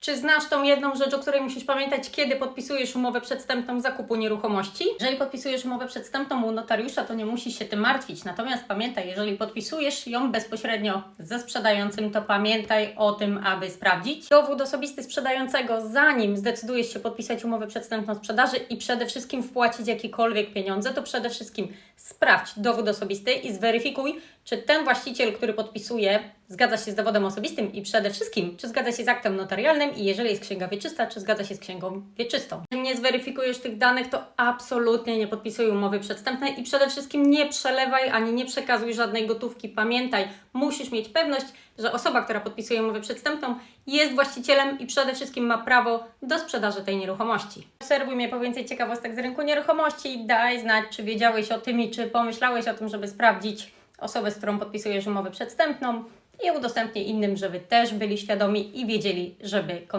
Czy znasz tą jedną rzecz, o której musisz pamiętać, kiedy podpisujesz umowę przedstępną zakupu nieruchomości? Jeżeli podpisujesz umowę przedstępną u notariusza, to nie musisz się tym martwić. Natomiast pamiętaj, jeżeli podpisujesz ją bezpośrednio ze sprzedającym, to pamiętaj o tym, aby sprawdzić dowód osobisty sprzedającego, zanim zdecydujesz się podpisać umowę przedstępną sprzedaży i przede wszystkim wpłacić jakiekolwiek pieniądze, to przede wszystkim sprawdź dowód osobisty i zweryfikuj, czy ten właściciel, który podpisuje, zgadza się z dowodem osobistym i przede wszystkim, czy zgadza się z aktem notarialnym i jeżeli jest księga wieczysta, czy zgadza się z księgą wieczystą. Jeżeli nie zweryfikujesz tych danych, to absolutnie nie podpisuj umowy przedstępnej i przede wszystkim nie przelewaj ani nie przekazuj żadnej gotówki. Pamiętaj, musisz mieć pewność, że osoba, która podpisuje umowę przedstępną, jest właścicielem i przede wszystkim ma prawo do sprzedaży tej nieruchomości. Obserwuj mnie po więcej ciekawostek z rynku nieruchomości. Daj znać, czy wiedziałeś o tym i czy pomyślałeś o tym, żeby sprawdzić osobę, z którą podpisujesz umowę przedstępną i udostępnię innym, żeby też byli świadomi i wiedzieli, żeby